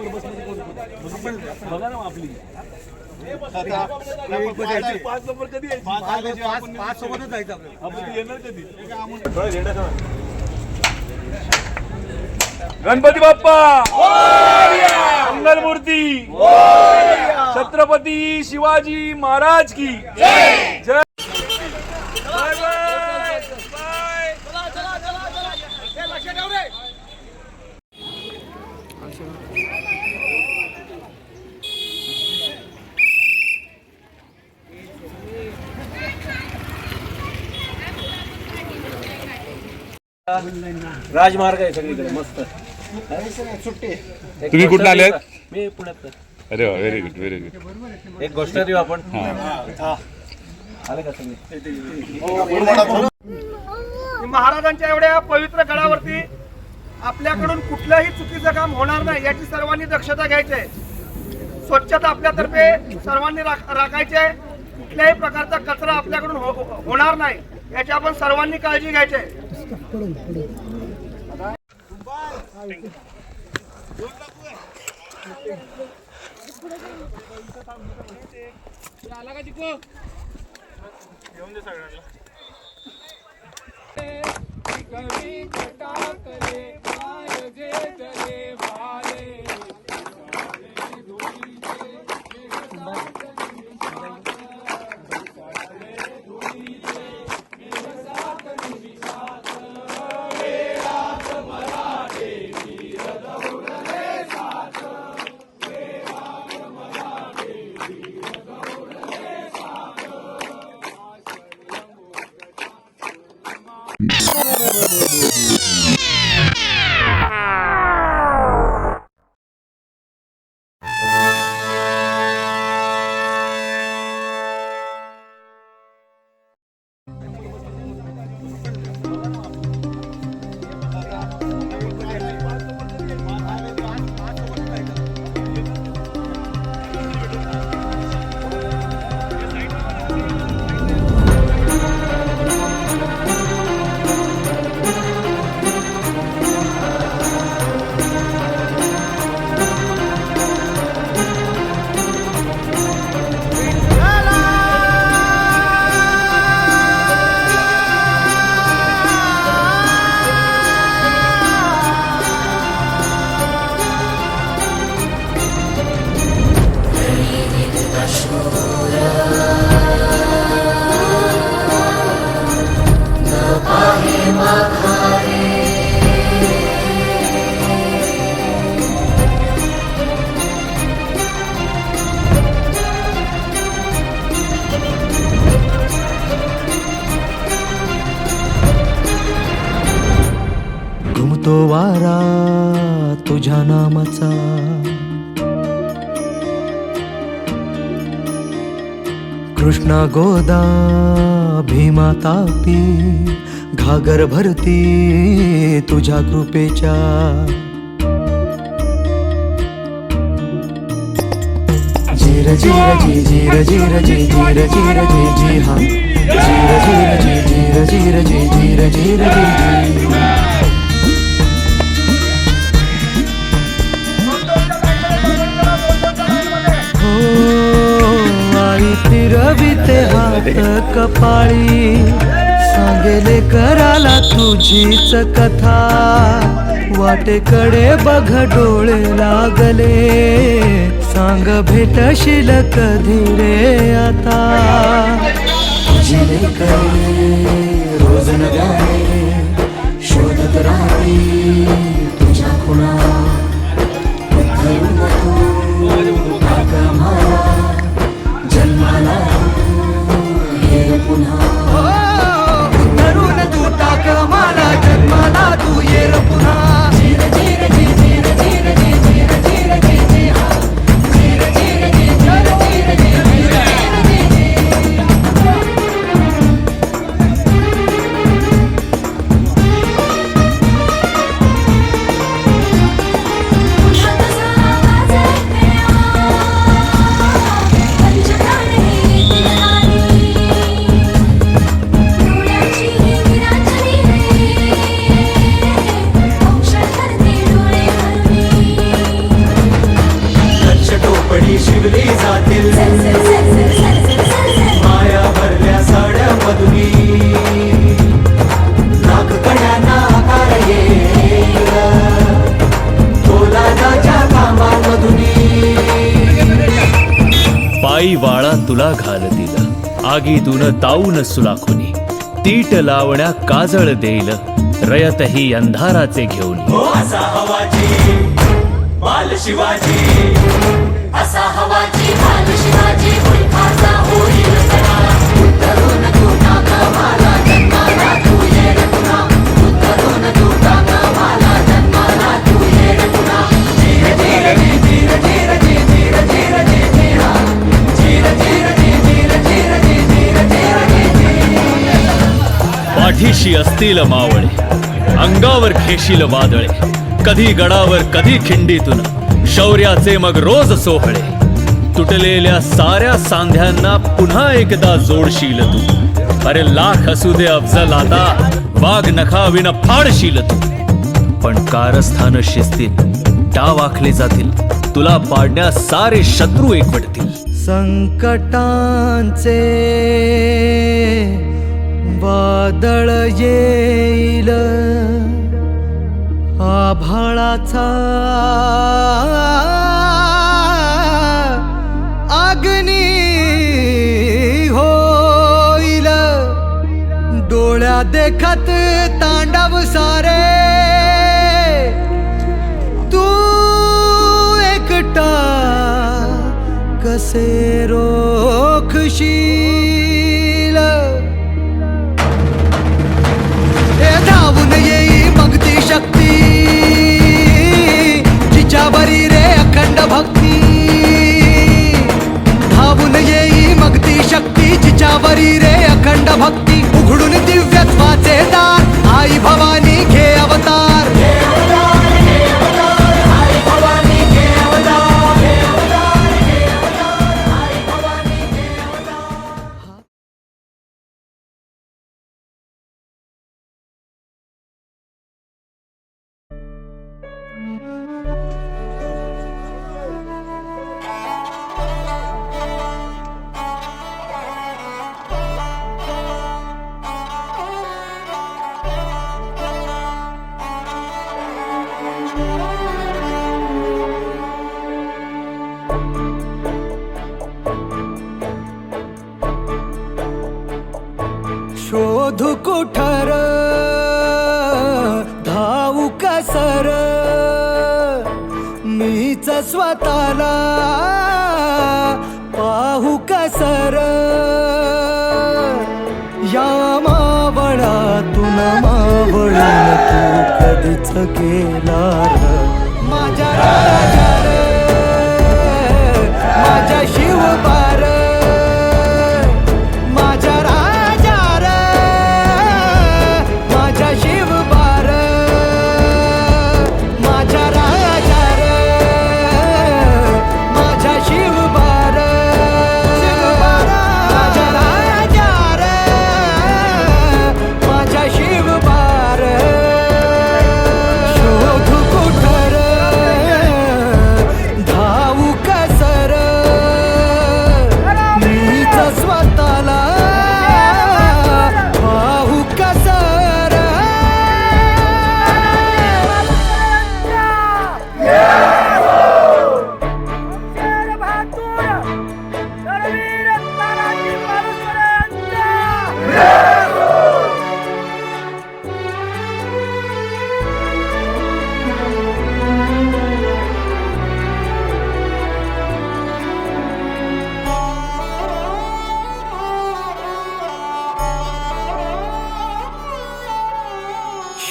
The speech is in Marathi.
बघा ना मग आपली. पाच नंबर कधी पाच सोबतच जायचं आपल्याला. आपण येणार कधी? गणपती बाप्पा! मंगल मूर्ती छत्रपती शिवाजी महाराज की जय! राजमार्ग आहे सगळीकडे मस्त. तुम्ही कुठून आले मी पुण्यात अरे वा व्हेरी गुड व्हेरी गुड एक गोष्ट देऊ आपण? आले का सगळे महाराजांच्या एवढ्या पवित्र गडावरती आपल्याकडून कुठलंही चुकीचं काम होणार नाही याची सर्वांनी दक्षता घ्यायची आहे. स्वच्छता आपल्यातर्फे सर्वांनी राख- राखायची आहे. कुठल्याही प्रकारचा कचरा आपल्याकडून हो- हो- होणार नाही याची आपण सर्वांनी काळजी घ्यायची आहे. पडेल पडेल आला का तिको घेऊन दे सगळ्यांना Música तो वारा तुझ्या नामाचा कृष्णा गोदा भीमा तापी घागर भरती तुझ्या कृपेच्या जीर जीर जी जीर जीर जी जीर जीर जी जी हा जीर जीर जी जीर जीर जी जीर जीर जी जी कपाळी सांगेले कराला तुझीच कथा. वाटेकडे बघ डोळे लागले. सांग भेटशील कधी रे आता? तुझी रोज नव्याने शोधत राहते तुझ्या खुणा तुला घालतील. आगीतून ताऊन सुलाखुनी. तीट लावण्या काजळ देईल. रयतही अंधाराचे घेऊन. हो असा हवाजी बाल शिवाजी असा हवाची भाल शिवाजी पाठीशी असतील मावळे? अंगावर खेशील वादळे. कधी गडावर कधी खिंडीतून. शौर्याचे मग रोज सोहळे. तुटलेल्या साऱ्या सांध्यांना पुन्हा एकदा जोडशील तू. अरे लाख असू दे अफजल आता वाघ नखाविन फाडशील तू. पण कारस्थान शिस्तीत डाव आखले जातील. तुला पाडण्यास सारे शत्रू एकवटतील. संकटांचे वादळ येईल. आभाळाचा अग्नी होईल. डोळ्या देखत तांडव सारे. तू एकटा कसे रोखशील? बरी रे अखंड भक्ती. धावून येई मग ती शक्ती जिच्यावरी रे अखंड भक्ती. उघडून दिव्यत्वाचे दार आई भवानी घे अवतार. शोध कुठर? धावू कसर मीच स्वतःला पाहू कसर या मावळातून मावळा तू कधीच गेला